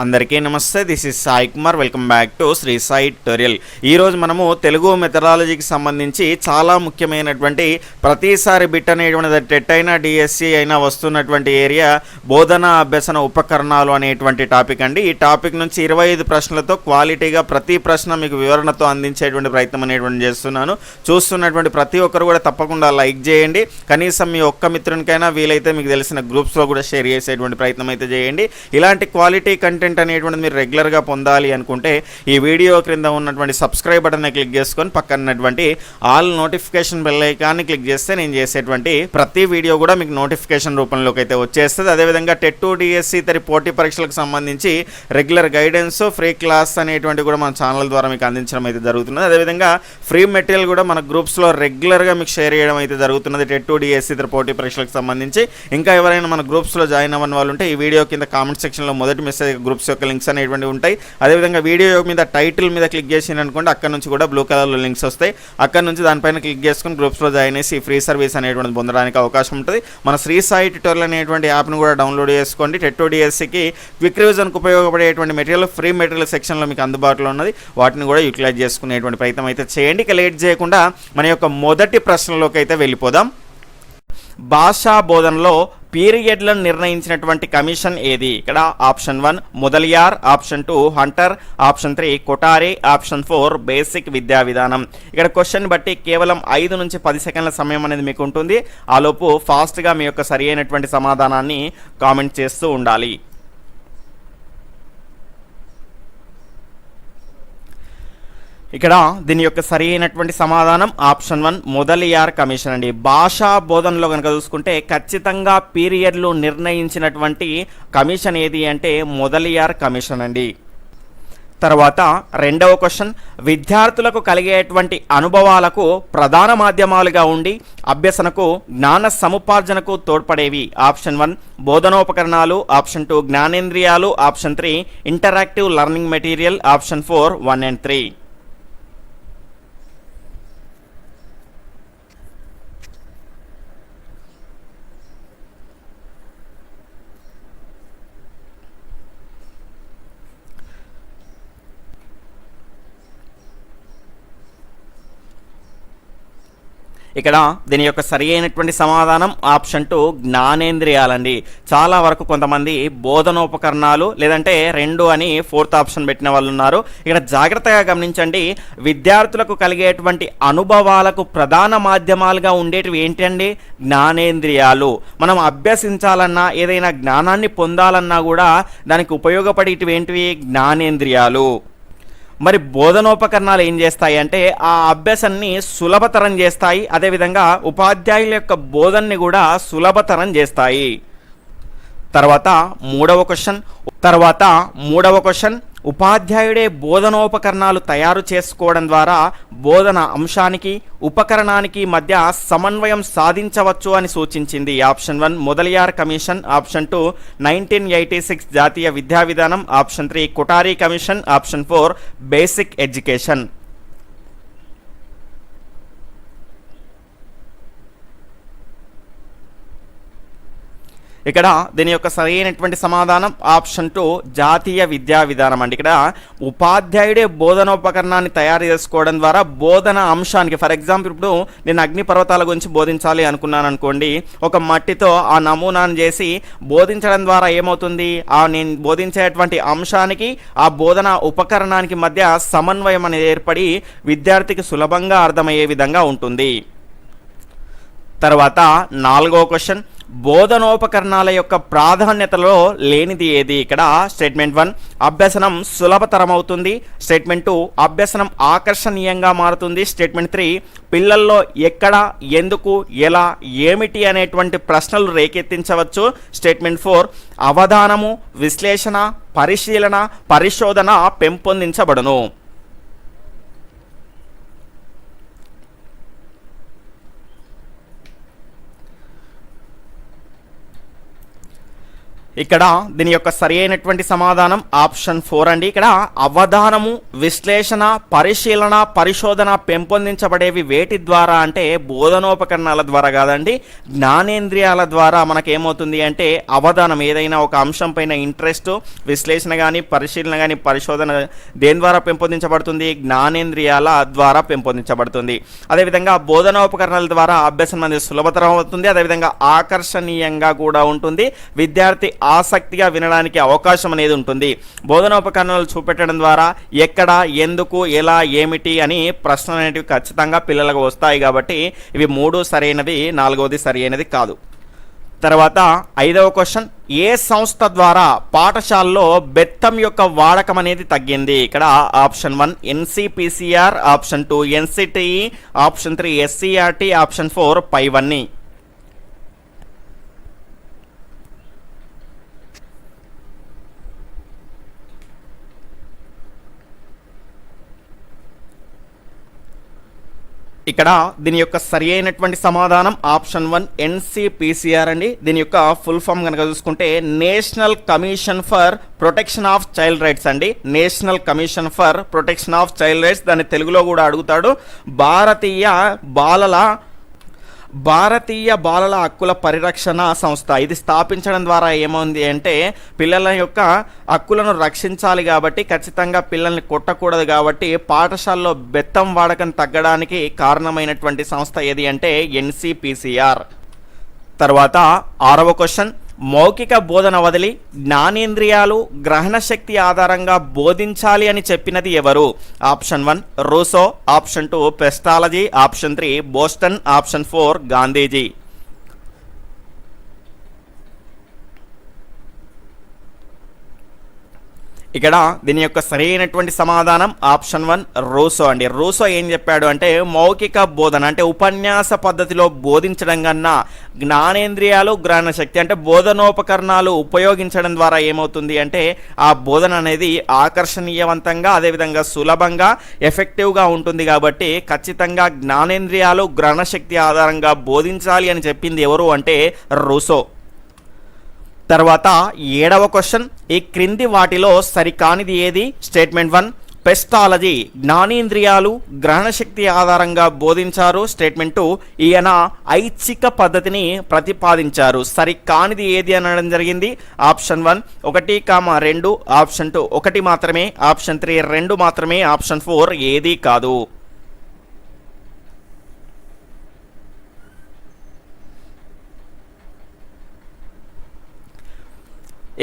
అందరికీ నమస్తే this is Sai Kumar. Welcome back to Shri Sai tutorial ఈరోజు మనము తెలుగు మెథడాలజీకి సంబంధించి చాలా ముఖ్యమైనటువంటి ప్రతిసారి బిట్ అనేటువంటి టెట్ అయినా డిఎస్సి అయినా వస్తున్నటువంటి ఏరియా బోధన అభ్యసన ఉపకరణాలు అనేటువంటి టాపిక్ అండి. ఈ టాపిక్ నుంచి ఇరవై ఐదు ప్రశ్నలతో క్వాలిటీగా ప్రతి ప్రశ్న మీకు వివరణతో అందించేటువంటి ప్రయత్నం అనేటువంటి చేస్తున్నాను. చూస్తున్నటువంటి ప్రతి ఒక్కరు కూడా తప్పకుండా లైక్ చేయండి. కనీసం మీ ఒక్క మిత్రునికైనా వీలైతే మీకు తెలిసిన గ్రూప్స్లో కూడా షేర్ చేసేటువంటి ప్రయత్నం అయితే చేయండి. ఇలాంటి క్వాలిటీ కంటే కంటెంట్ అనేటువంటిది మీరు రెగ్యులర్గా పొందాలి అనుకుంటే ఈ వీడియో క్రింద ఉన్నటువంటి సబ్స్క్రైబ్ బటన్ క్లిక్ చేసుకొని పక్కనటువంటి ఆల్ నోటిఫికేషన్ బెల్ ఐకాన్ని క్లిక్ చేస్తే నేను చేసేటువంటి ప్రతి వీడియో కూడా మీకు నోటిఫికేషన్ రూపంలోకి అయితే వచ్చేస్తుంది. అదేవిధంగా టెట్ టూ డిఎస్సి తరి పోటీ పరీక్షలకు సంబంధించి రెగ్యులర్ గైడెన్స్ ఫ్రీ క్లాస్ అనేటువంటి కూడా మన ఛానల్ ద్వారా మీకు అందించడం అయితే జరుగుతున్నది. అదేవిధంగా ఫ్రీ మెటీరియల్ కూడా మన గ్రూప్స్లో రెగ్యులర్గా మీకు షేర్ చేయడం అయితే జరుగుతున్నది టెట్ టు డిఎస్సి ఇతర పోటీ పరీక్షలకు సంబంధించి. ఇంకా ఎవరైనా మన గ్రూప్స్లో జాయిన్ అవ్వని వాళ్ళు ఉంటే ఈ వీడియో కింద కామెంట్ సెక్షన్లో మొదటి మెసేజ్ గ్రూప్స్ యొక్క లింక్స్ అనేటువంటివి ఉంటాయి. అదేవిధంగా వీడియో మీద టైటిల్ మీద క్లిక్ చేసి అనుకోండి అక్కడ నుంచి కూడా బ్లూ కలర్లో లింక్స్ వస్తాయి. అక్కడ నుంచి దానిపైన క్లిక్ చేసుకుని గ్రూప్స్లో జాయిన్ చేసి ఫ్రీ సర్వీస్ అనేటువంటిది పొందడానికి అవకాశం ఉంటుంది. మన శ్రీ సాయి ట్యూటోరియల్ అనేటువంటి యాప్ను కూడా డౌన్లోడ్ చేసుకోండి. టెట్టో డిఎస్సికి క్విక్ రివిజన్కి ఉపయోగపడేటువంటి మెటీరియల్ ఫ్రీ మెటీరియల్ సెక్షన్లో మీకు అందుబాటులో ఉన్నది. వాటిని కూడా యూటిలైజ్ చేసుకునేటువంటి ప్రయత్నం అయితే చేయండి. ఇక లేట్ చేయకుండా మన యొక్క మొదటి ప్రశ్నలోకి అయితే వెళ్ళిపోదాం. భాషా బోధనలో పీరియడ్లను నిర్ణయించినటువంటి కమిషన్ ఏది? ఇక్కడ option one Mudaliar option two Hunter option three Kothari option four basic విద్యా విధానం. ఇక్కడ క్వశ్చన్ బట్టి కేవలం ఐదు నుంచి పది సెకండ్ల సమయం అనేది మీకు ఉంటుంది ఆలోపు ఫాస్ట్గా మీ యొక్క సరి అయినటువంటి సమాధానాన్ని కామెంట్ చేస్తూ ఉండాలి. ఇక్కడ దీని యొక్క సరి అయినటువంటి సమాధానం ఆప్షన్ వన్ మొదలియార్ కమిషన్ అండి. భాషా బోధనలో కనుక చూసుకుంటే ఖచ్చితంగా పీరియడ్లు నిర్ణయించినటువంటి కమిషన్ ఏది అంటే మొదలియార్ కమిషన్ అండి. తర్వాత రెండవ క్వశ్చన్ విద్యార్థులకు కలిగేటువంటి అనుభవాలకు ప్రధాన మాధ్యమాలుగా ఉండి అభ్యసనకు జ్ఞాన సముపార్జనకు తోడ్పడేవి. ఆప్షన్ వన్ బోధనోపకరణాలు ఆప్షన్ టూ జ్ఞానేంద్రియాలు option three interactive learning material option four one and three. ఇక్కడ దీని యొక్క సరి అయినటువంటి సమాధానం ఆప్షన్ టూ జ్ఞానేంద్రియాలండి. చాలా వరకు కొంతమంది బోధనోపకరణాలు లేదంటే రెండు అని ఫోర్త్ ఆప్షన్ పెట్టిన వాళ్ళు ఉన్నారు. ఇక్కడ జాగ్రత్తగా గమనించండి విద్యార్థులకు కలిగేటువంటి అనుభవాలకు ప్రధాన మాధ్యమాలుగా ఉండేటివి ఏంటండి? జ్ఞానేంద్రియాలు. మనం అభ్యసించాలన్నా ఏదైనా జ్ఞానాన్ని పొందాలన్నా కూడా దానికి ఉపయోగపడేటివి ఏంటివి? జ్ఞానేంద్రియాలు. మరి బోధనోపకరణాలు ఏం చేస్తాయి అంటే ఆ అభ్యాసాన్ని సులభతరం చేస్తాయి. అదేవిధంగా ఉపాధ్యాయుల యొక్క బోధనని కూడా సులభతరం చేస్తాయి. తర్వాత మూడవ క్వశ్చన్. తర్వాత మూడవ క్వశ్చన్. ఉపాధ్యాయుడే బోధనోపకరణాలు తయారు చేసుకోవడం ద్వారా బోధన అంశానికి ఉపకరణానికి మధ్య సమన్వయం సాధించవచ్చు అని సూచించింది option one Mudaliar commission option two nineteen eighty six జాతీయ విద్యా విధానం option three Kothari commission option four basic education. ఇక్కడ దీని యొక్క సరైనటువంటి సమాధానం ఆప్షన్ టూ జాతీయ విద్యా విధానం అండి. ఇక్కడ ఉపాధ్యాయుడే బోధనోపకరణాన్ని తయారు చేసుకోవడం ద్వారా బోధన అంశానికి ఫర్ ఎగ్జాంపుల్ ఇప్పుడు నేను అగ్నిపర్వతాల గురించి బోధించాలి అనుకున్నాను అనుకోండి ఒక మట్టితో ఆ నమూనాను చేసి బోధించడం ద్వారా ఏమవుతుంది? ఆ నేను బోధించేటువంటి అంశానికి ఆ బోధన ఉపకరణానికి మధ్య సమన్వయం అనేది ఏర్పడి విద్యార్థికి సులభంగా అర్థమయ్యే విధంగా ఉంటుంది. తర్వాత నాలుగో క్వశ్చన్ బోధనోపకరణాల యొక్క ప్రాధాన్యతలో లేనిది ఏది? ఇక్కడ స్టేట్మెంట్ వన్ అభ్యసనం సులభతరమవుతుంది. స్టేట్మెంట్ టూ అభ్యసనం ఆకర్షణీయంగా మారుతుంది. స్టేట్మెంట్ త్రీ పిల్లల్లో ఎక్కడ ఎందుకు ఎలా ఏమిటి అనేటువంటి ప్రశ్నలు రేకెత్తించవచ్చు. స్టేట్మెంట్ ఫోర్ అవధానము విశ్లేషణ పరిశీలన పరిశోధన పెంపొందించబడును. ఇక్కడ దీని యొక్క సరి అయినటువంటి సమాధానం ఆప్షన్ ఫోర్ అండి. ఇక్కడ అవధానము విశ్లేషణ పరిశీలన పరిశోధన పెంపొందించబడేవి వేటి ద్వారా అంటే బోధనోపకరణాల ద్వారా కాదండి. జ్ఞానేంద్రియాల ద్వారా మనకేమవుతుంది అంటే అవధానం ఏదైనా ఒక అంశం పైన ఇంట్రెస్ట్ విశ్లేషణ కానీ పరిశీలన కానీ పరిశోధన దేని ద్వారా పెంపొందించబడుతుంది? జ్ఞానేంద్రియాల ద్వారా పెంపొందించబడుతుంది. అదేవిధంగా బోధనోపకరణాల ద్వారా అభ్యాసం అనేది సులభతరం అవుతుంది. అదేవిధంగా ఆకర్షణీయంగా కూడా ఉంటుంది. విద్యార్థి ఆసక్తిగా వినడానికి అవకాశం అనేది ఉంటుంది. బోధనోపకరణాలు చూపెట్టడం ద్వారా ఎక్కడ ఎందుకు ఎలా ఏమిటి అని ప్రశ్నలు అనేటివి ఖచ్చితంగా పిల్లలకు వస్తాయి కాబట్టి ఇవి మూడు సరైనది నాలుగవది సరైనది కాదు. తర్వాత ఐదవ క్వశ్చన్ ఏ సంస్థ ద్వారా పాఠశాలలో బెత్తం యొక్క వాడకం అనేది తగ్గింది? ఇక్కడ option one NCPCR option two NCTE option three SCRT option four పైవన్నీ. ఇక్కడ దీని యొక్క సరి అయినటువంటి సమాధానం ఆప్షన్ వన్ ఎన్సిపిసిఆర్ అండి. దీని యొక్క ఫుల్ ఫామ్ కనుక చూసుకుంటే national commission for protection of child rights అండి. National commission for protection of child rights దాన్ని తెలుగులో కూడా అడుగుతాడు. భారతీయ బాలల భారతీయ బాలల హక్కుల పరిరక్షణ సంస్థ. ఇది స్థాపించడం ద్వారా ఏమైంది అంటే పిల్లల యొక్క హక్కులను రక్షించాలి కాబట్టి ఖచ్చితంగా పిల్లల్ని కొట్టకూడదు కాబట్టి పాఠశాలలో బెత్తం వాడకం తగ్గడానికి కారణమైనటువంటి సంస్థ ఏది అంటే ఎన్సిపిసిఆర్ తర్వాత ఆరవ క్వశ్చన్. మౌఖిక బోధన వదిలి జ్ఞానేంద్రియాలు గ్రహణ శక్తి ఆధారంగా బోధించాలి అని చెప్పినది ఎవరు? Option one Rousseau. Option two Pestalozzi. Option three Boston. Option four Gandhiji. ఇక్కడ దీని యొక్క సరైనటువంటి సమాధానం ఆప్షన్ వన్ రూసో అండి. రూసో ఏం చెప్పాడు అంటే మౌఖిక బోధన అంటే ఉపన్యాస పద్ధతిలో బోధించడం కన్నా జ్ఞానేంద్రియాలు గ్రహణ శక్తి అంటే బోధనోపకరణాలు ఉపయోగించడం ద్వారా ఏమవుతుంది అంటే ఆ బోధన అనేది ఆకర్షణీయవంతంగా అదేవిధంగా సులభంగా ఎఫెక్టివ్గా ఉంటుంది కాబట్టి ఖచ్చితంగా జ్ఞానేంద్రియాలు గ్రహణ శక్తి ఆధారంగా బోధించాలి అని చెప్పింది ఎవరు అంటే రూసో. తర్వాత ఏడవ క్వశ్చన్. ఈ క్రింది వాటిలో సరికానిది ఏది? Statement one. పెస్టాలజీ జ్ఞానేంద్రియాలు గ్రహణశక్తి ఆధారంగా బోధించారు. Statement two. ఈయన ఐచ్ఛిక పద్ధతిని ప్రతిపాదించారు. సరికానిది ఏది అనడం జరిగింది? Option one. ఒకటి కామ రెండు. Option two. ఒకటి మాత్రమే. ఆప్షన్ త్రీ రెండు మాత్రమే. ఆప్షన్ ఫోర్ ఏది కాదు.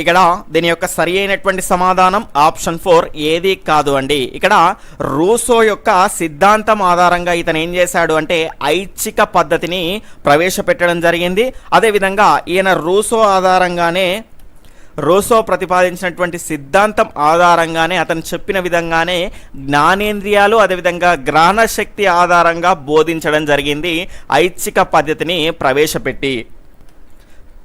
ఇక్కడ దీని యొక్క సరి అయినటువంటి సమాధానం ఆప్షన్ ఫోర్ ఏది కాదు అండి. ఇక్కడ రూసో యొక్క సిద్ధాంతం ఆధారంగా ఇతను ఏం చేశాడు అంటే ఐచ్ఛిక పద్ధతిని ప్రవేశపెట్టడం జరిగింది. అదేవిధంగా ఈయన రూసో ఆధారంగానే రూసో ప్రతిపాదించినటువంటి సిద్ధాంతం ఆధారంగానే అతను చెప్పిన విధంగానే జ్ఞానేంద్రియాలు అదేవిధంగా గ్రహణ శక్తి ఆధారంగా బోధించడం జరిగింది. ఐచ్ఛిక పద్ధతిని ప్రవేశపెట్టి.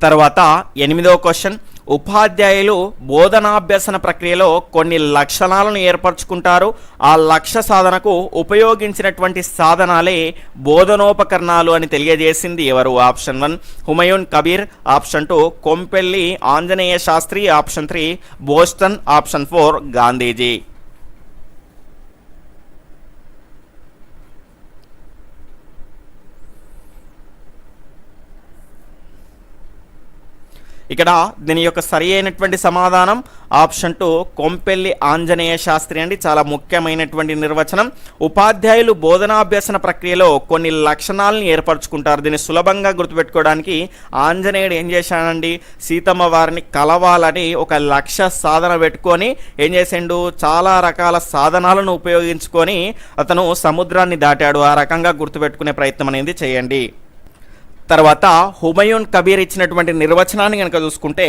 తర్వాత ఎనిమిదో క్వశ్చన్. ఉపాధ్యాయులు బోధనాభ్యసన ప్రక్రియలో కొన్ని లక్షణాలను ఏర్పరచుకుంటారు. ఆ లక్ష్య సాధనకు ఉపయోగించినటువంటి సాధనాలే బోధనోపకరణాలు అని తెలియజేసింది ఎవరు? Option one Humayun Kabir option two Kompelli Anjaneya Shastri option three Boston option four Gandhiji. ఇక్కడ దీని యొక్క సరి అయినటువంటి సమాధానం ఆప్షన్ టూ కొంపెల్లి ఆంజనేయ శాస్త్రి అండి. చాలా ముఖ్యమైనటువంటి నిర్వచనం. ఉపాధ్యాయులు బోధనాభ్యసన ప్రక్రియలో కొన్ని లక్షణాలను ఏర్పరచుకుంటారు. దీన్ని సులభంగా గుర్తుపెట్టుకోవడానికి ఆంజనేయుడు ఏం చేశాడండి? సీతమ్మ వారిని కలవాలని ఒక లక్ష్య సాధన పెట్టుకొని ఏం చేసిండు? చాలా రకాల సాధనాలను ఉపయోగించుకొని అతను సముద్రాన్ని దాటాడు. ఆ రకంగా గుర్తుపెట్టుకునే ప్రయత్నం అనేది చేయండి. తర్వాత హుమయూన్ కబీర్ ఇచ్చినటువంటి నిర్వచనాన్ని కనుక చూసుకుంటే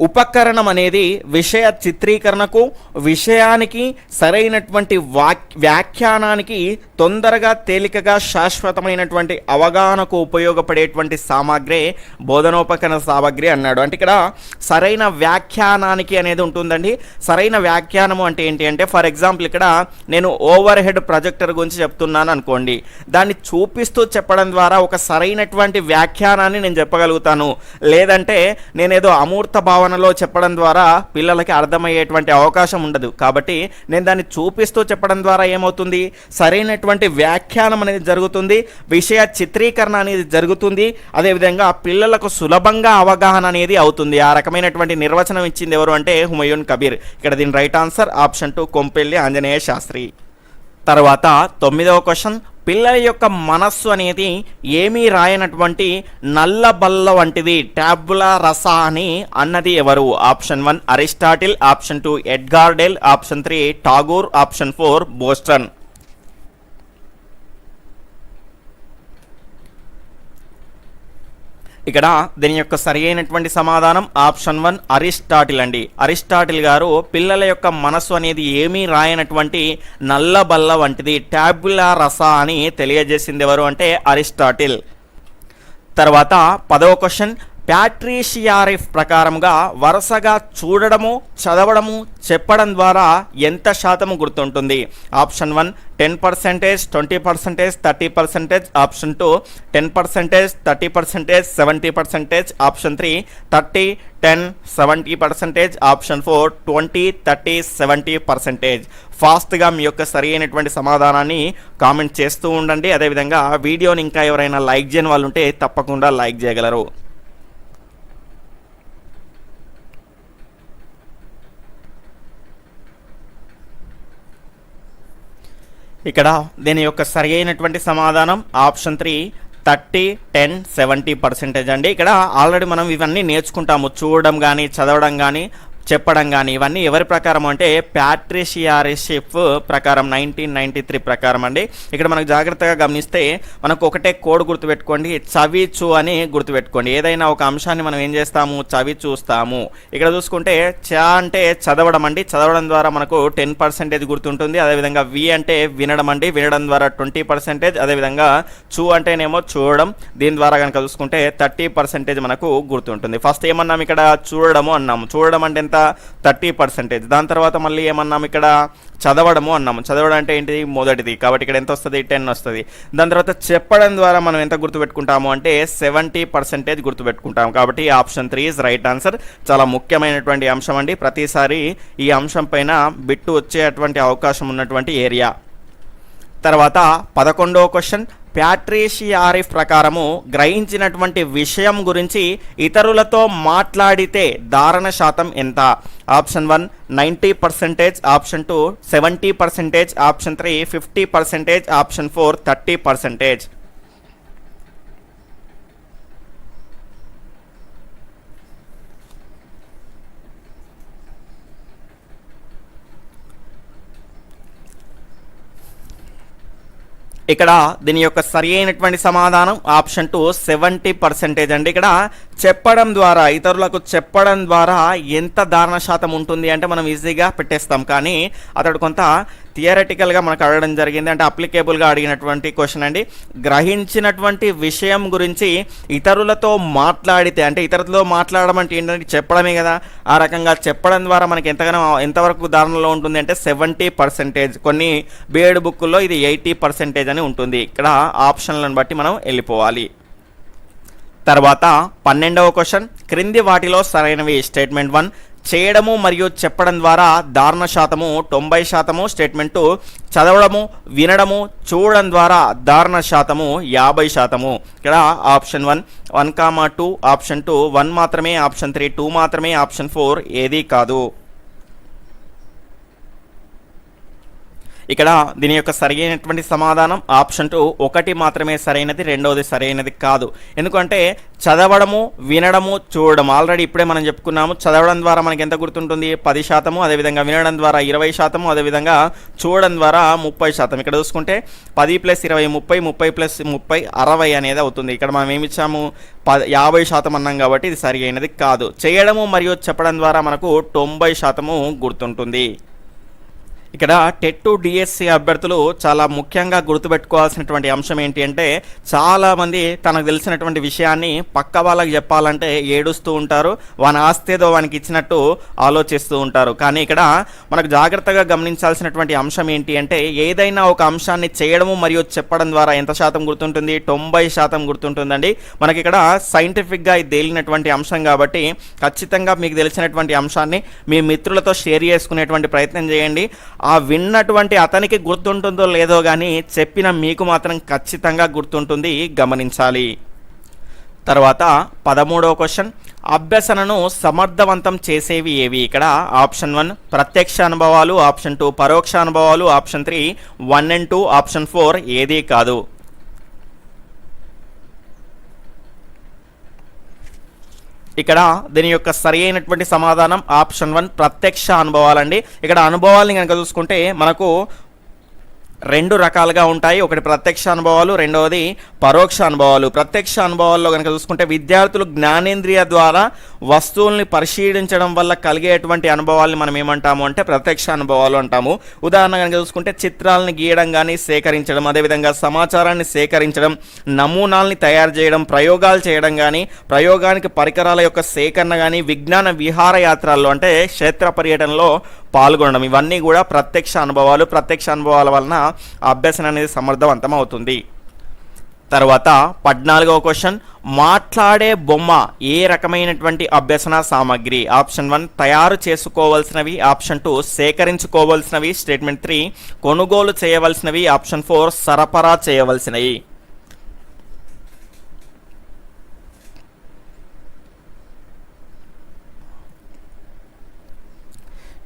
ఉపకరణం అనేది విషయ చిత్రీకరణకు విషయానికి సరైనటువంటి వాక్ వ్యాఖ్యానానికి తొందరగా తేలికగా శాశ్వతమైనటువంటి అవగాహనకు ఉపయోగపడేటువంటి సామాగ్రి బోధనోపకరణ సామాగ్రి అన్నాడు. అంటే ఇక్కడ సరైన వ్యాఖ్యానానికి అనేది ఉంటుందండి. సరైన వ్యాఖ్యానము అంటే ఏంటి అంటే ఫర్ ఎగ్జాంపుల్ ఇక్కడ నేను ఓవర్ హెడ్ ప్రొజెక్టర్ గురించి చెప్తున్నాను అనుకోండి. దాన్ని చూపిస్తూ చెప్పడం ద్వారా ఒక సరైనటువంటి వ్యాఖ్యానాన్ని నేను చెప్పగలుగుతాను. లేదంటే నేనేదో అమూర్త భావనలో చెప్పడం ద్వారా పిల్లలకి అర్థమయ్యేటువంటి అవకాశం ఉండదు. కాబట్టి నేను దాన్ని చూపిస్తూ చెప్పడం ద్వారా ఏమవుతుంది? సరైనటువంటి వ్యాఖ్యానం అనేది జరుగుతుంది. విషయ చిత్రీకరణ అనేది జరుగుతుంది. అదేవిధంగా పిల్లలకు సులభంగా అవగాహన అనేది అవుతుంది. ఆ రకమైనటువంటి నిర్వచనం ఇచ్చింది ఎవరు అంటే హుమయూన్ కబీర్. ఇక్కడ దీని right answer option two Kompelli Anjaneya Shastri. తర్వాత తొమ్మిదవ క్వశ్చన్ పిల్లల యొక్క మనస్సు అనేది ఏమీ రాయనటువంటి నల్ల బల్ల వంటిది ట్యాబులా రస అని అన్నది ఎవరు? Option one Aristotle option two Edgar Dale option three Tagore option four Boston. ఇక్కడ దీని యొక్క సరి అయినటువంటి సమాధానం ఆప్షన్ వన్ అరిస్టాటిల్ అండి. అరిస్టాటిల్ గారు పిల్లల యొక్క మనస్సు అనేది ఏమీ రాయనటువంటి నల్ల బల్ల వంటిది ట్యాబులా రస అని తెలియజేసింది ఎవరు అంటే అరిస్టాటిల్. తర్వాత పదవ క్వశ్చన్ ప్యాట్రీషియారిఫ్ ప్రకారంగా వరుసగా చూడడము చదవడము చెప్పడం ద్వారా ఎంత శాతము గుర్తుంటుంది? Option one ten percentage twenty percentage thirty percentage. Option two ten percentage thirty percentage seventy percentage. Option three thirty ten seventy percentage. Option four twenty thirty seventy percentage. ఫాస్ట్గా మీ యొక్క సరి అయినటువంటి సమాధానాన్ని కామెంట్ చేస్తూ ఉండండి. అదేవిధంగా వీడియోని ఇంకా ఎవరైనా లైక్ చేయని వాళ్ళు ఉంటే తప్పకుండా లైక్ చేయగలరు. ఇక్కడ దీని యొక్క సరి అయినటువంటి సమాధానం option three thirty ten seventy percentage అండి. ఇక్కడ ఆల్రెడీ మనం ఇవన్నీ నేర్చుకుంటాము. చూడడం కానీ చదవడం కానీ చెప్పడం కానీ ఇవన్నీ ఎవరి ప్రకారం అంటే ప్యాట్రిషియారిషిప్ ప్రకారం నైన్టీన్ నైన్టీ త్రీ ప్రకారం అండి. ఇక్కడ మనకు జాగ్రత్తగా గమనిస్తే మనకు ఒకటే కోడ్ గుర్తుపెట్టుకోండి చవిచు అని గుర్తుపెట్టుకోండి. ఏదైనా ఒక అంశాన్ని మనం ఏం చేస్తాము? చవి చూస్తాము. ఇక్కడ చూసుకుంటే చ అంటే చదవడం అండి. చదవడం ద్వారా మనకు టెన్ పర్సెంటేజ్ గుర్తుంటుంది. అదేవిధంగా వి అంటే వినడం అండి. వినడం ద్వారా ట్వంటీ పర్సెంటేజ్ అదేవిధంగా చూ అంటేనేమో చూడడం. దీని ద్వారా కనుక చూసుకుంటే థర్టీ పర్సెంటేజ్ మనకు గుర్తుంటుంది. ఫస్ట్ ఏమన్నాం ఇక్కడ? చూడడము అన్నాము. చూడడం అంటే ఎంత థర్టీ పర్సెంటేజ్. దాని తర్వాత మళ్ళీ ఏమన్నాం ఇక్కడ? చదవడము అన్నాము. చదవడం అంటే ఏంటిది? మొదటిది. కాబట్టి ఇక్కడ ఎంత వస్తుంది టెన్ వస్తుంది. దాని తర్వాత చెప్పడం ద్వారా మనం ఎంత గుర్తుపెట్టుకుంటాము అంటే సెవెంటీ పర్సెంటేజ్ గుర్తుపెట్టుకుంటాం. కాబట్టి option three is right answer. చాలా ముఖ్యమైనటువంటి అంశం అండి. ప్రతిసారి ఈ అంశం పైన బిట్టు వచ్చేటువంటి అవకాశం ఉన్నటువంటి ఏరియా. తర్వాత పదకొండవ క్వశ్చన్. ప్యాట్రేషియారిఫ్ ప్రకారము గ్రహించినటువంటి విషయం గురించి ఇతరులతో మాట్లాడితే ధారణ శాతం ఎంత? Option one ninety percentage. Option two seventy percentage. Option three fifty percentage. Option four thirty percentage. ఇక్కడ దీని యొక్క సరి అయినటువంటి సమాధానం ఆప్షన్ టూ సెవెంటీ పర్సెంటేజ్ అండి. ఇక్కడ చెప్పడం ద్వారా ఇతరులకు చెప్పడం ద్వారా ఎంత ధారణ శాతం ఉంటుంది అంటే మనం ఈజీగా పెట్టేస్తాం. కానీ అతడు కొంత థియరటికల్గా మనకు అడగడం జరిగింది. అంటే అప్లికేబుల్గా అడిగినటువంటి క్వశ్చన్ అండి. గ్రహించినటువంటి విషయం గురించి ఇతరులతో మాట్లాడితే అంటే ఇతరులతో మాట్లాడడం అంటే ఏంటంటే చెప్పడమే కదా. ఆ రకంగా చెప్పడం ద్వారా మనకి ఎంతగానో ఎంతవరకు ధారణలో ఉంటుంది అంటే సెవెంటీ పర్సెంటేజ్ కొన్ని బీఎడ్ బుక్కుల్లో ఇది ఎయిటీ పర్సెంటేజ్ అని ఉంటుంది. ఇక్కడ ఆప్షన్లను బట్టి మనం వెళ్ళిపోవాలి. తర్వాత పన్నెండవ క్వశ్చన్ క్రింది వాటిలో సరైనవి. స్టేట్మెంట్ వన్ చేయడము మరియు చెప్పడం ద్వారా దారుణ శాతము తొంభై శాతము స్టేట్మెంటు చదవడము వినడము చూడడం ద్వారా దారుణ శాతము యాభై శాతము. ఇక్కడ option one one comma two option two one మాత్రమే ఆప్షన్ త్రీ టూ మాత్రమే ఆప్షన్ ఫోర్ ఏదీ కాదు. ఇక్కడ దీని యొక్క సరైనటువంటి సమాధానం ఆప్షన్ టూ ఒకటి మాత్రమే సరైనది రెండవది సరైనది కాదు. ఎందుకంటే చదవడము వినడము చూడడం. ఆల్రెడీ ఇప్పుడే మనం చెప్పుకున్నాము చదవడం ద్వారా మనకి ఎంత గుర్తుంటుంది? పది శాతము అదేవిధంగా వినడం ద్వారా ఇరవై శాతము అదేవిధంగా చూడడం ద్వారా ముప్పై శాతం. ఇక్కడ చూసుకుంటే పది ప్లస్ ఇరవై ముప్పై ముప్పై ప్లస్ ముప్పై అరవై అనేది అవుతుంది. ఇక్కడ మనం ఏమి ఇచ్చాము? ప యాభై శాతం అన్నాం కాబట్టి ఇది సరి అయినది కాదు. చేయడము మరియు చెప్పడం ద్వారా మనకు తొంభై శాతము గుర్తుంటుంది. ఇక్కడ టెట్ టు డిఎస్సి అభ్యర్థులు చాలా ముఖ్యంగా గుర్తుపెట్టుకోవాల్సినటువంటి అంశం ఏంటి అంటే చాలామంది తనకు తెలిసినటువంటి విషయాన్ని పక్క వాళ్ళకి చెప్పాలంటే ఏడుస్తూ ఉంటారు వాని ఆస్తేదో వానికి ఇచ్చినట్టు ఆలోచిస్తూ ఉంటారు. కానీ ఇక్కడ మనకు జాగ్రత్తగా గమనించాల్సినటువంటి అంశం ఏంటి అంటే ఏదైనా ఒక అంశాన్ని చేయడము మరియు చెప్పడం ద్వారా ఎంత శాతం గుర్తుంటుంది? తొంభై శాతం గుర్తుంటుందండి. మనకి ఇక్కడ సైంటిఫిక్గా ఇది తేలినటువంటి అంశం కాబట్టి ఖచ్చితంగా మీకు తెలిసినటువంటి అంశాన్ని మీ మిత్రులతో షేర్ చేసుకునేటువంటి ప్రయత్నం చేయండి. ఆ విన్నటువంటి అతనికి గుర్తుంటుందో లేదో కానీ చెప్పిన మీకు మాత్రం ఖచ్చితంగా గుర్తుంటుంది. గమనించాలి. తర్వాత పదమూడవ క్వశ్చన్. అభ్యసనను సమర్థవంతం చేసేవి ఏవి? ఇక్కడ ఆప్షన్ వన్ ప్రత్యక్ష అనుభవాలు ఆప్షన్ టూ పరోక్ష అనుభవాలు option three one and two option four ఏదీ కాదు. ఇక్కడ దీని యొక్క సరి అయినటువంటి సమాధానం ఆప్షన్ వన్ ప్రత్యక్ష అనుభవాలండి. ఇక్కడ అనుభవాల్ని కనుక చూసుకుంటే మనకు రెండు రకాలుగా ఉంటాయి. ఒకటి ప్రత్యక్ష అనుభవాలు రెండవది పరోక్ష అనుభవాలు. ప్రత్యక్ష అనుభవాల్లో కనుక చూసుకుంటే విద్యార్థులు జ్ఞానేంద్రియ ద్వారా వస్తువుల్ని పరిశీలించడం వల్ల కలిగేటువంటి అనుభవాల్ని మనం ఏమంటాము అంటే ప్రత్యక్ష అనుభవాలు అంటాము. ఉదాహరణ కనుక చూసుకుంటే చిత్రాలను గీయడం కానీ సేకరించడం అదేవిధంగా సమాచారాన్ని సేకరించడం నమూనాల్ని తయారు చేయడం ప్రయోగాలు చేయడం కానీ ప్రయోగానికి పరికరాల యొక్క సేకరణ కానీ విజ్ఞాన విహారయాత్రల్లో అంటే క్షేత్ర పర్యటనలో పాల్గొనడం. ఇవన్నీ కూడా ప్రత్యక్ష అనుభవాలు. ప్రత్యక్ష అనుభవాల వలన అభ్యసన అనేది సమర్థవంతం అవుతుంది తర్వాత పద్నాలుగవ క్వశ్చన్. మాట్లాడే బొమ్మ ఏ రకమైనటువంటి అభ్యసన సామాగ్రి? ఆప్షన్ వన్ తయారు చేసుకోవాల్సినవి. ఆప్షన్ టూ సేకరించుకోవాల్సినవి. స్టేట్మెంట్ త్రీ కొనుగోలు చేయవలసినవి. ఆప్షన్ ఫోర్ సరఫరా చేయవలసినవి.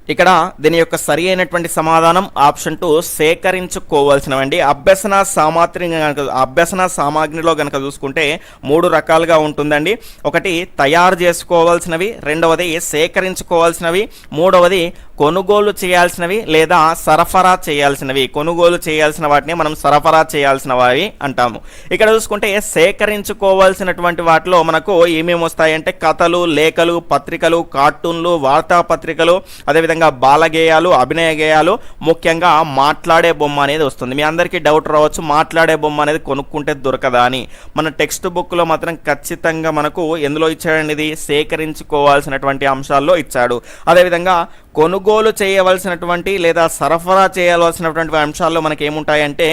ఇక్కడ దీని యొక్క సరి అయినటువంటి సమాధానం ఆప్షన్ టూ సేకరించుకోవాల్సినవండి. అభ్యసన సామాగ్రి గనక అభ్యసన సామాగ్రిలో కనుక చూసుకుంటే మూడు రకాలుగా ఉంటుందండి. ఒకటి తయారు చేసుకోవాల్సినవి. రెండవది సేకరించుకోవాల్సినవి. మూడవది కొనుగోలు చేయాల్సినవి లేదా సరఫరా చేయాల్సినవి. కొనుగోలు చేయాల్సిన వాటిని మనం సరఫరా చేయాల్సినవి అంటాము. ఇక్కడ చూసుకుంటే సేకరించుకోవాల్సినటువంటి వాటిలో మనకు ఏమేమి వస్తాయంటే కథలు లేఖలు పత్రికలు కార్టూన్లు వార్తాపత్రికలు అదేవిధంగా బాలగేయాలు అభినయ గేయాలు ముఖ్యంగా మాట్లాడే బొమ్మ అనేది వస్తుంది. మీ అందరికీ డౌట్ రావచ్చు మాట్లాడే బొమ్మ అనేది కొనుక్కుంటే దొరకదా అని. మన టెక్స్ట్ బుక్లో మాత్రం ఖచ్చితంగా మనకు ఎందులో ఇచ్చాడండి ఇది? సేకరించుకోవాల్సినటువంటి అంశాల్లో ఇచ్చాడు. అదేవిధంగా కొనుగోలు చేయవలసినటువంటి లేదా సరఫరా చేయవలసినటువంటి అంశాల్లో మనకి ఏముంటాయంటే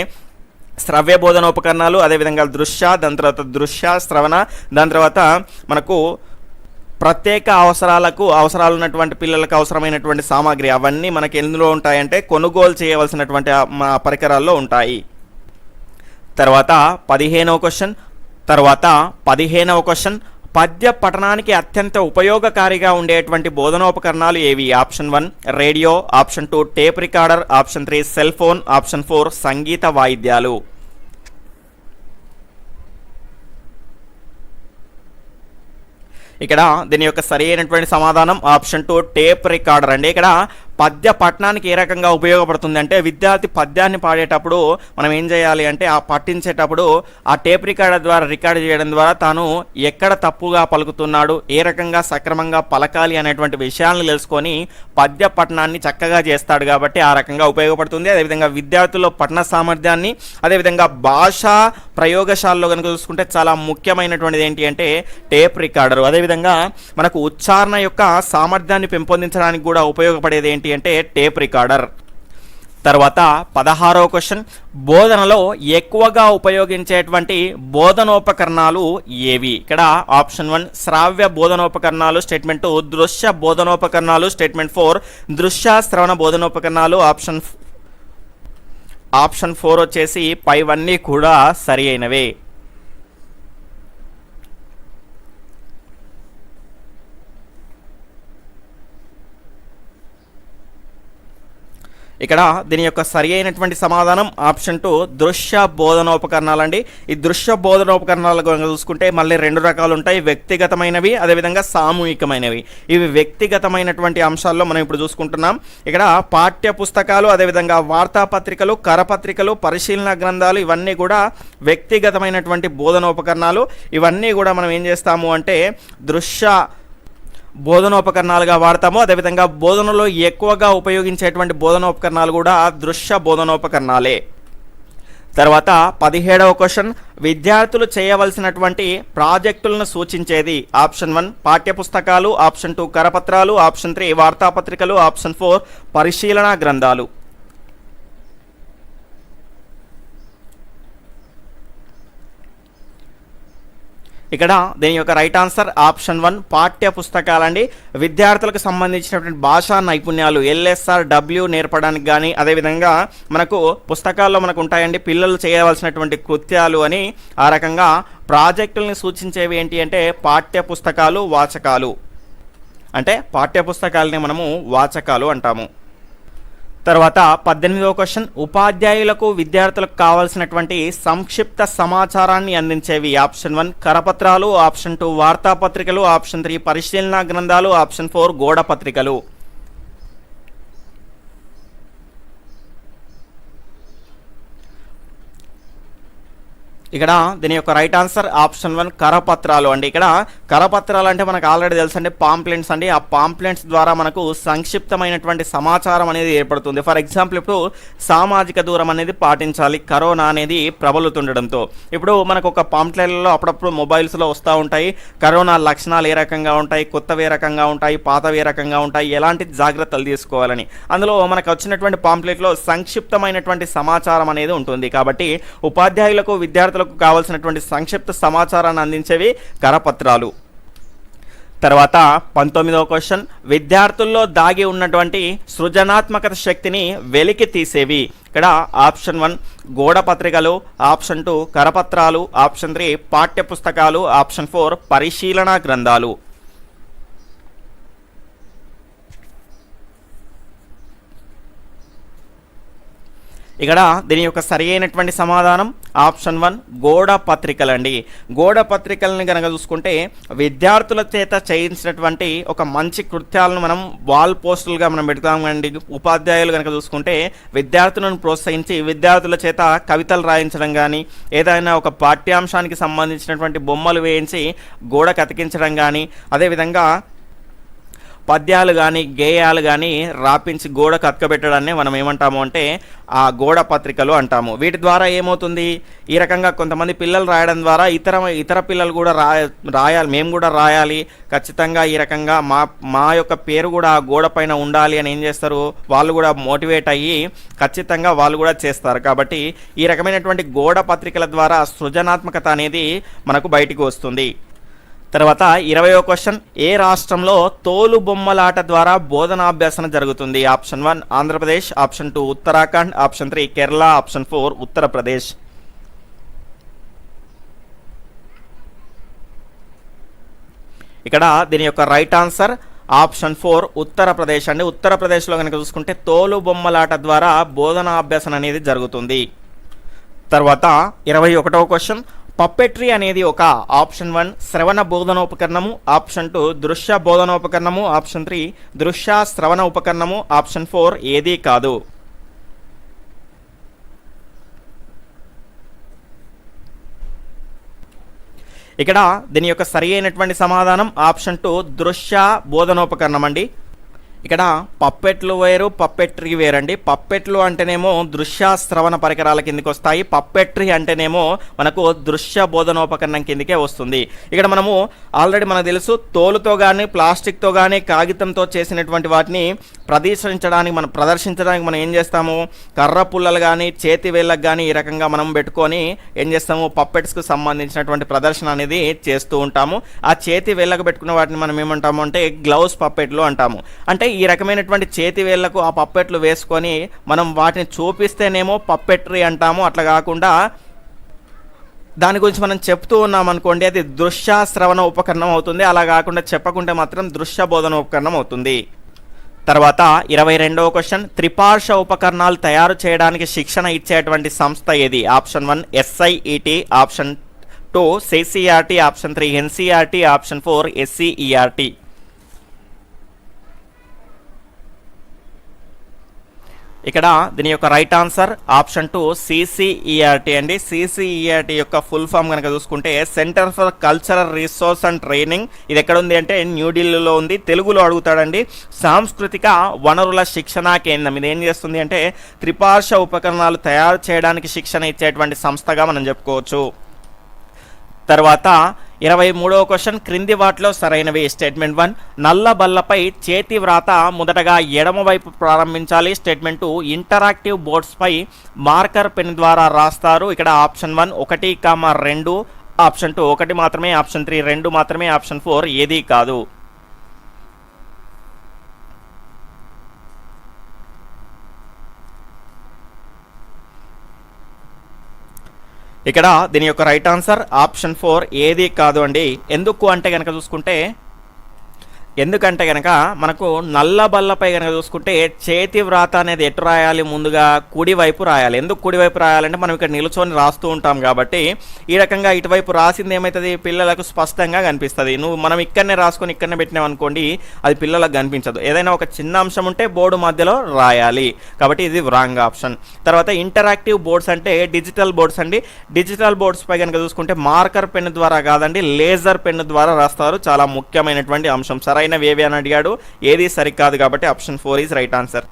శ్రవ్య బోధన ఉపకరణాలు అదేవిధంగా దృశ్య దాని తర్వాత దృశ్య శ్రవణ దాని తర్వాత మనకు ప్రత్యేక అవసరాలకు అవసరాలు ఉన్నటువంటి పిల్లలకు అవసరమైనటువంటి సామాగ్రి అవన్నీ మనకి ఎందులో ఉంటాయంటే కొనుగోలు చేయవలసినటువంటి పరికరాల్లో ఉంటాయి. తర్వాత పదిహేనవ క్వశ్చన్. తర్వాత పదిహేనవ క్వశ్చన్. పద్య పఠనానికి అత్యంత ఉపయోగకారిగా ఉండేటువంటి బోధనోపకరణాలు ఏవి? Option one radio. Option two tape recorder. Option three cell phone. Option four సంగీత వాయిద్యాలు. ఇక్కడ దీని యొక్క సరి అయినటువంటి సమాధానం ఆప్షన్ టూ టేప్ రికార్డర్ అండి. ఇక్కడ పద్య పఠనానికి ఏ రకంగా ఉపయోగపడుతుంది అంటే విద్యార్థి పద్యాన్ని పాడేటప్పుడు మనం ఏం చేయాలి అంటే ఆ పట్టించేటప్పుడు ఆ టేప్ రికార్డర్ ద్వారా రికార్డ్ చేయడం ద్వారా తాను ఎక్కడ తప్పుగా పలుకుతున్నాడు ఏ రకంగా సక్రమంగా పలకాలి అనేటువంటి విషయాలను తెలుసుకొని పద్య పఠనాన్ని చక్కగా చేస్తాడు కాబట్టి ఆ రకంగా ఉపయోగపడుతుంది. అదేవిధంగా విద్యార్థుల్లో పఠన సామర్థ్యాన్ని అదేవిధంగా భాషా ప్రయోగశాలలో కనుక చూసుకుంటే చాలా ముఖ్యమైనటువంటిది ఏంటి అంటే టేప్ రికార్డర్. అదేవిధంగా మనకు ఉచ్చారణ యొక్క సామర్థ్యాన్ని పెంపొందించడానికి కూడా ఉపయోగపడేది ఏంటి అంటే టేప్ రికార్డర్. తర్వాత పదహారవ క్వశ్చన్ బోధనలో ఎక్కువగా ఉపయోగించేటువంటి బోధనోపకరణాలు ఏవి? ఇక్కడ ఆప్షన్ వన్ శ్రావ్య బోధనోపకరణాలు స్టేట్మెంట్ టూ దృశ్య బోధనోపకరణాలు స్టేట్మెంట్ ఫోర్ దృశ్య శ్రవణ బోధనోపకరణాలు ఆప్షన్ ఆప్షన్ ఫోర్ వచ్చేసి పైవన్నీ కూడా సరి అయినవే. ఇక్కడ దీని యొక్క సరి అయినటువంటి సమాధానం ఆప్షన్ టూ దృశ్య బోధనోపకరణాలండి. ఈ దృశ్య బోధనోపకరణాలు కనుక చూసుకుంటే మళ్ళీ రెండు రకాలు ఉంటాయి. వ్యక్తిగతమైనవి అదేవిధంగా సామూహికమైనవి. ఇవి వ్యక్తిగతమైనటువంటి అంశాల్లో మనం ఇప్పుడు చూసుకుంటున్నాం. ఇక్కడ పాఠ్య పుస్తకాలు అదేవిధంగా వార్తాపత్రికలు కరపత్రికలు పరిశీలన గ్రంథాలు ఇవన్నీ కూడా వ్యక్తిగతమైనటువంటి బోధనోపకరణాలు. ఇవన్నీ కూడా మనం ఏం చేస్తాము అంటే దృశ్య బోధనోపకరణాలుగా వాడతాము. అదేవిధంగా బోధనలో ఎక్కువగా ఉపయోగించేటువంటి బోధనోపకరణాలు కూడా దృశ్య బోధనోపకరణాలే. తర్వాత పదిహేడవ క్వశ్చన్. విద్యార్థులు చేయవలసినటువంటి ప్రాజెక్టులను సూచించేది. ఆప్షన్ వన్ పాఠ్యపుస్తకాలు. ఆప్షన్ టూ కరపత్రాలు. ఆప్షన్ త్రీ వార్తాపత్రికలు. ఆప్షన్ ఫోర్ పరిశీలన గ్రంథాలు. ఇక్కడ దీని యొక్క రైట్ ఆన్సర్ ఆప్షన్ వన్ పాఠ్య పుస్తకాలండి విద్యార్థులకు సంబంధించినటువంటి భాషా నైపుణ్యాలు ఎల్ఎస్ఆర్ డబ్ల్యూ నేర్పడానికి కానీ అదేవిధంగా మనకు పుస్తకాల్లో మనకు ఉంటాయండి పిల్లలు చేయవలసినటువంటి కృత్యాలు అని. ఆ రకంగా ప్రాజెక్టుల్ని సూచించేవి ఏంటి అంటే పాఠ్య పుస్తకాలు వాచకాలు. అంటే పాఠ్య పుస్తకాలని మనము వాచకాలు అంటాము. తర్వాత పద్దెనిమిదవ క్వశ్చన్. ఉపాధ్యాయులకు విద్యార్థులకు కావాల్సినటువంటి సంక్షిప్త సమాచారాన్ని అందించేవి ఆప్షన్ వన్. కరపత్రాలు ఆప్షన్ టూ. వార్తాపత్రికలు ఆప్షన్ త్రీ. పరిశీలన గ్రంథాలు ఆప్షన్ ఫోర్. గోడ పత్రికలు ఇక్కడ దీని యొక్క రైట్ ఆన్సర్ ఆప్షన్ వన్ కరపత్రాలు అండి. ఇక్కడ కరపత్రాలు అంటే మనకు ఆల్రెడీ తెలుసు అండి పాంప్లెంట్స్ అండి. ఆ పాంప్లెంట్స్ ద్వారా మనకు సంక్షిప్తమైనటువంటి సమాచారం అనేది ఏర్పడుతుంది. ఫర్ ఎగ్జాంపుల్ ఇప్పుడు సామాజిక దూరం అనేది పాటించాలి కరోనా అనేది ప్రబలుతుండడంతో. ఇప్పుడు మనకు ఒక పాంప్లెట్లలో అప్పుడప్పుడు మొబైల్స్లో వస్తూ ఉంటాయి. కరోనా లక్షణాలు ఏ రకంగా ఉంటాయి కొత్తవి ఏ రకంగా ఉంటాయి పాతవి ఏ రకంగా ఉంటాయి ఎలాంటి జాగ్రత్తలు తీసుకోవాలని. అందులో మనకు వచ్చినటువంటి పాంప్లెట్లో సంక్షిప్తమైనటువంటి సమాచారం అనేది ఉంటుంది. కాబట్టి ఉపాధ్యాయులకు విద్యార్థులకు కావాల్సినటువంటి సంక్షిప్త సమాచారాన్ని అందించేవి కరపత్రాలు. తర్వాత పంతొమ్మిదవ క్వశ్చన్. విద్యార్థుల్లో దాగి ఉన్నటువంటి సృజనాత్మకత శక్తిని వెలికి తీసేవి. ఇక్కడ ఆప్షన్ వన్ గోడ పత్రికలు ఆప్షన్ టూ కరపత్రాలు ఆప్షన్ త్రీ పాఠ్య పుస్తకాలు ఆప్షన్ ఫోర్ పరిశీలన గ్రంథాలు. ఇక్కడ దీని యొక్క సరి అయినటువంటి సమాధానం ఆప్షన్ వన్ గోడ పత్రికలండి. గోడ పత్రికలను కనుక చూసుకుంటే విద్యార్థుల చేత చేయించినటువంటి ఒక మంచి కృత్యాలను మనం వాల్ పోస్టులుగా మనం పెడతామండి. ఉపాధ్యాయులు కనుక చూసుకుంటే విద్యార్థులను ప్రోత్సహించి విద్యార్థుల చేత కవితలు రాయించడం కానీ ఏదైనా ఒక పాఠ్యాంశానికి సంబంధించినటువంటి బొమ్మలు వేయించి గోడ కతికించడం కానీ అదేవిధంగా పద్యాలు కానీ గేయాలు కానీ రాపించి గోడ కతకబెట్టడాన్ని మనం ఏమంటాము అంటే ఆ గోడ పత్రికలు అంటాము. వీటి ద్వారా ఏమవుతుంది? ఈ రకంగా కొంతమంది పిల్లలు రాయడం ద్వారా ఇతర ఇతర పిల్లలు కూడా రాయ రాయాలి. మేము కూడా రాయాలి. ఖచ్చితంగా ఈ రకంగా మా మా యొక్క పేరు కూడా ఆ గోడ పైన ఉండాలి అని ఏం చేస్తారు? వాళ్ళు కూడా మోటివేట్ అయ్యి ఖచ్చితంగా వాళ్ళు కూడా చేస్తారు. కాబట్టి ఈ రకమైనటువంటి గోడ పత్రికల ద్వారా సృజనాత్మకత అనేది మనకు బయటికి వస్తుంది. తర్వాత ఇరవయో క్వశ్చన్. ఏ రాష్ట్రంలో తోలు బొమ్మలాట ద్వారా బోధనాభ్యాసన జరుగుతుంది? Option one Andhra Pradesh option two Uttarakhand option three Kerala option four Uttar Pradesh. ఇక్కడ దీని యొక్క right answer option four Uttar Pradesh అండి. ఉత్తరప్రదేశ్లో కనుక చూసుకుంటే తోలు బొమ్మలాట ద్వారా బోధనాభ్యాసన అనేది జరుగుతుంది. తర్వాత ఇరవై ఒకటవ క్వశ్చన్. పప్పెట్రీ అనేది ఒక ఆప్షన్ వన్ శ్రవణ బోధనోపకరణము ఆప్షన్ టూ దృశ్య బోధనోపకరణము ఆప్షన్ త్రీ దృశ్య శ్రవణ ఉపకరణము ఆప్షన్ ఫోర్ ఏదీ కాదు. ఇక్కడ దీని యొక్క సరి అయినటువంటి సమాధానం ఆప్షన్ టూ దృశ్య బోధనోపకరణం అండి. ఇక్కడ పప్పెట్లు వేరు పప్పెట్రీ వేరండి. పప్పెట్లు అంటేనేమో దృశ్య శ్రవణ పరికరాల కిందకి వస్తాయి. పప్పెట్రీ అంటేనేమో మనకు దృశ్య బోధనోపకరణం కిందకే వస్తుంది. ఇక్కడ మనము ఆల్రెడీ మనకు తెలుసు తోలుతో కానీ ప్లాస్టిక్తో కానీ కాగితంతో చేసినటువంటి వాటిని ప్రదర్శించడానికి మనం ప్రదర్శించడానికి మనం ఏం చేస్తాము? కర్ర పుల్లలు కానీ చేతి వేళ్ళకు కానీ ఈ రకంగా మనం పెట్టుకొని ఏం చేస్తాము? పప్పెట్స్కు సంబంధించినటువంటి ప్రదర్శన అనేది చేస్తూ ఉంటాము. ఆ చేతి వేళ్ళకు పెట్టుకున్న వాటిని మనం ఏమంటాము అంటే గ్లౌస్ పప్పెట్లు అంటాము. అంటే ఈ రకమైనటువంటి చేతి వేళ్ళకు ఆ పప్పెట్లు వేసుకొని మనం వాటిని చూపిస్తేనేమో పప్పెట్రీ అంటాము. అట్లా కాకుండా దాని గురించి మనం చెప్తూ ఉన్నాం అనుకోండి అది దృశ్య శ్రవణ ఉపకరణం అవుతుంది. అలా కాకుండా చెప్పకుంటే మాత్రం దృశ్య బోధన ఉపకరణం అవుతుంది. తర్వాత ఇరవై రెండవ క్వశ్చన్ త్రిపార్శ్వ ఉపకరణాలు తయారు చేయడానికి శిక్షణ ఇచ్చేటువంటి సంస్థ ఏది? Option one SIET option two CCRT option three NCRT option four SCERT. ఇక్కడ దీని యొక్క right answer option two CCERT అండి. సిసిఈఆర్టీ యొక్క ఫుల్ ఫామ్ కనుక చూసుకుంటే centre for cultural resource and training ఇది ఎక్కడ ఉంది అంటే న్యూఢిల్లీలో ఉంది. తెలుగులో అడుగుతాడండి. సాంస్కృతిక వనరుల శిక్షణా కేంద్రం. ఇది ఏం చేస్తుంది అంటే త్రిపార్శ్వ ఉపకరణాలు తయారు చేయడానికి శిక్షణ ఇచ్చేటువంటి సంస్థగా మనం చెప్పుకోవచ్చు. తర్వాత ఇరవై మూడవ క్వశ్చన్ క్రింది వాటిలో సరైనవి. స్టేట్మెంట్ వన్ నల్ల బల్లపై చేతి వ్రాత మొదటగా ఎడమవైపు ప్రారంభించాలి. స్టేట్మెంట్ టూ ఇంటరాక్టివ్ బోర్డ్స్పై మార్కర్ పెన్ ద్వారా రాస్తారు. ఇక్కడ ఆప్షన్ వన్ ఒకటి కామ రెండు ఆప్షన్ టూ ఒకటి మాత్రమే ఆప్షన్ త్రీ రెండు మాత్రమే ఆప్షన్ ఫోర్ ఏదీ కాదు. ఇక్కడ దీని యొక్క రైట్ ఆన్సర్ ఆప్షన్ ఫోర్ ఏది కాదు అండి. ఎందుకు అంటే కనుక చూసుకుంటే ఎందుకంటే కనుక మనకు నల్ల బల్లపై కనుక చూసుకుంటే చేతి వ్రాత అనేది ఎటు రాయాలి? ముందుగా కుడివైపు రాయాలి. ఎందుకు కుడివైపు రాయాలంటే మనం ఇక్కడ నిలుచొని రాస్తూ ఉంటాం కాబట్టి ఈ రకంగా ఇటువైపు రాసింది ఏమవుతుంది పిల్లలకు స్పష్టంగా కనిపిస్తుంది. నువ్వు మనం ఇక్కడనే రాసుకొని ఇక్కడనే పెట్టినాం అనుకోండి అది పిల్లలకు కనిపించదు. ఏదైనా ఒక చిన్న అంశం ఉంటే బోర్డు మధ్యలో రాయాలి. కాబట్టి ఇది రాంగ్ ఆప్షన్. తర్వాత ఇంటరాక్టివ్ బోర్డ్స్ అంటే డిజిటల్ బోర్డ్స్ అండి. డిజిటల్ బోర్డ్స్ పై కనుక చూసుకుంటే మార్కర్ పెన్ ద్వారా కాదండి లేజర్ పెన్ ద్వారా రాస్తారు. చాలా ముఖ్యమైనటువంటి అంశం. సరే సరైనవి ఏవి అని అడిగాడు. ఏది సరికాదు కాబట్టి option four is right answer.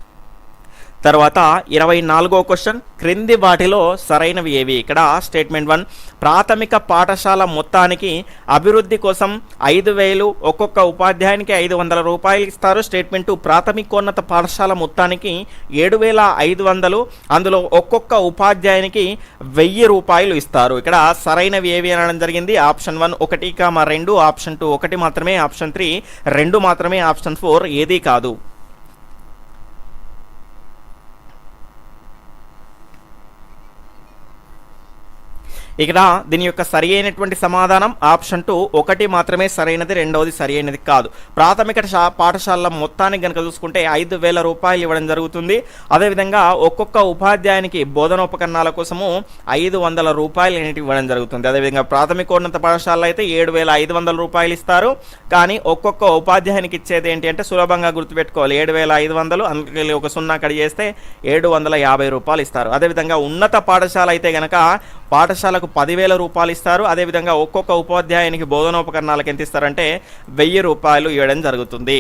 తర్వాత ఇరవై నాలుగో క్వశ్చన్. క్రింది వాటిలో సరైనవి ఏవి? ఇక్కడ స్టేట్మెంట్ వన్. ప్రాథమిక పాఠశాల మొత్తానికి అభివృద్ధి కోసం ఐదు వేలు ఒక్కొక్క ఉపాధ్యాయునికి ఐదు వందల రూపాయలు ఇస్తారు. స్టేట్మెంట్ టూ ప్రాథమికోన్నత పాఠశాల మొత్తానికి ఏడు వేల ఐదు వందలు అందులో ఒక్కొక్క ఉపాధ్యాయునికి వెయ్యి రూపాయలు ఇస్తారు. ఇక్కడ సరైనవి ఏవి అనడం జరిగింది. ఆప్షన్ వన్ ఒకటి కామ రెండు. ఆప్షన్ టూ ఒకటి మాత్రమే. ఆప్షన్ త్రీ రెండు మాత్రమే. ఆప్షన్ ఫోర్ ఏదీ కాదు. ఇక్కడ దీని యొక్క సరి అయినటువంటి సమాధానం ఆప్షన్ టూ ఒకటి మాత్రమే సరైనది రెండవది సరి అయినది కాదు. ప్రాథమిక శా పాఠశాలల మొత్తానికి కనుక చూసుకుంటే ఐదు వేల రూపాయలు ఇవ్వడం జరుగుతుంది. అదేవిధంగా ఒక్కొక్క ఉపాధ్యాయునికి బోధనోపకరణాల కోసము ఐదు వందల రూపాయలు అనేటివి ఇవ్వడం జరుగుతుంది. అదేవిధంగా ప్రాథమికోన్నత పాఠశాలలో అయితే ఏడు వేల ఐదు వందల రూపాయలు ఇస్తారు. కానీ ఒక్కొక్క ఉపాధ్యాయునికి ఇచ్చేది ఏంటి అంటే సులభంగా గుర్తుపెట్టుకోవాలి. ఏడు వేల ఐదు వందలు అందుకే ఒక సున్నా కడి చేస్తే ఏడు వందల యాభై రూపాయలు ఇస్తారు. అదేవిధంగా ఉన్నత పాఠశాల అయితే గనక పాఠశాలకు పదివేల రూపాయలు ఇస్తారు. అదేవిధంగా ఒక్కొక్క ఉపాధ్యాయునికి బోధనోపకరణాలకు ఎంత ఇస్తారంటే వెయ్యి రూపాయలు ఇవ్వడం జరుగుతుంది.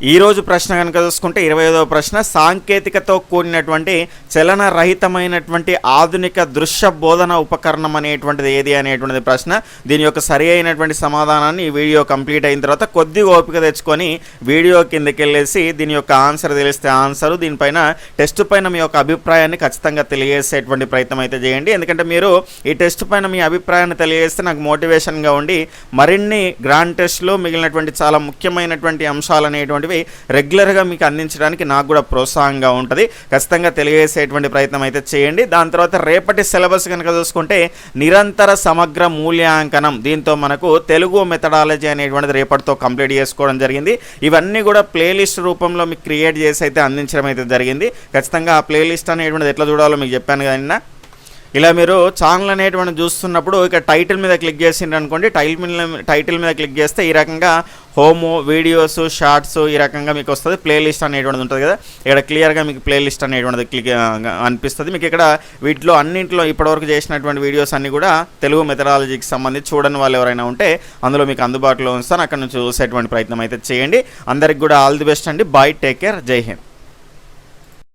ఈ రోజు ప్రశ్న కనుక చూసుకుంటే ఇరవై ఐదవ ప్రశ్న సాంకేతికతో కూడినటువంటి చలన రహితమైనటువంటి ఆధునిక దృశ్య బోధన ఉపకరణం అనేటువంటిది ఏది అనేటువంటిది ప్రశ్న. దీని యొక్క సరి అయినటువంటి సమాధానాన్ని ఈ వీడియో కంప్లీట్ అయిన తర్వాత కొద్దిగా ఓపిక తెచ్చుకొని వీడియో కిందకి వెళ్ళేసి దీని యొక్క ఆన్సర్ తెలిస్తే ఆన్సర్ దీనిపైన టెస్ట్ పైన మీ యొక్క అభిప్రాయాన్ని ఖచ్చితంగా తెలియజేసేటువంటి ప్రయత్నం అయితే చేయండి. ఎందుకంటే మీరు ఈ టెస్ట్ పైన మీ అభిప్రాయాన్ని తెలియజేస్తే నాకు మోటివేషన్గా ఉండి మరిన్ని గ్రాండ్ టెస్ట్లు మిగిలినటువంటి చాలా ముఖ్యమైనటువంటి అంశాలు అనేటువంటివి రెగ్యులర్గా మీకు అందించడానికి నాకు కూడా ప్రోత్సాహంగా ఉంటుంది. ఖచ్చితంగా తెలియజేసేటువంటి ప్రయత్నం అయితే చేయండి. దాని తర్వాత రేపటి సిలబస్ కనుక చూసుకుంటే నిరంతర సమగ్ర మూల్యాంకనం దీంతో మనకు తెలుగు మెథడాలజీ అనేటువంటిది రేపటితో కంప్లీట్ చేసుకోవడం జరిగింది. ఇవన్నీ కూడా ప్లేలిస్ట్ రూపంలో మీకు క్రియేట్ చేసి అయితే అందించడం అయితే జరిగింది. ఖచ్చితంగా ఆ ప్లేలిస్ట్ అనేటువంటిది ఎట్లా చూడాలో మీకు చెప్పాను కదా ఇలా మీరు ఛానల్ అనేటువంటి చూస్తున్నప్పుడు ఇక టైటిల్ మీద క్లిక్ చేసిండ్రు అనుకోండి టైటిల్ టైటిల్ మీద క్లిక్ చేస్తే ఈ రకంగా హోము వీడియోస్ షార్ట్స్ ఈ రకంగా మీకు వస్తుంది. ప్లేలిస్ట్ అనేటువంటిది ఉంటుంది కదా. ఇక్కడ క్లియర్గా మీకు ప్లేలిస్ట్ అనేటువంటిది క్లిక్ అనిపిస్తుంది. మీకు ఇక్కడ వీటిలో అన్నింటిలో ఇప్పటివరకు చేసినటువంటి వీడియోస్ అన్నీ కూడా తెలుగు మెథడాలజీకి సంబంధించి చూడని వాళ్ళు ఎవరైనా ఉంటే అందులో మీకు అందుబాటులో ఉంచుతాను. అక్కడ నుంచి చూసేటువంటి ప్రయత్నం అయితే చేయండి. అందరికి కూడా ఆల్ ది బెస్ట్ అండి. బాయ్ టేక్ కేర్ జై హింద్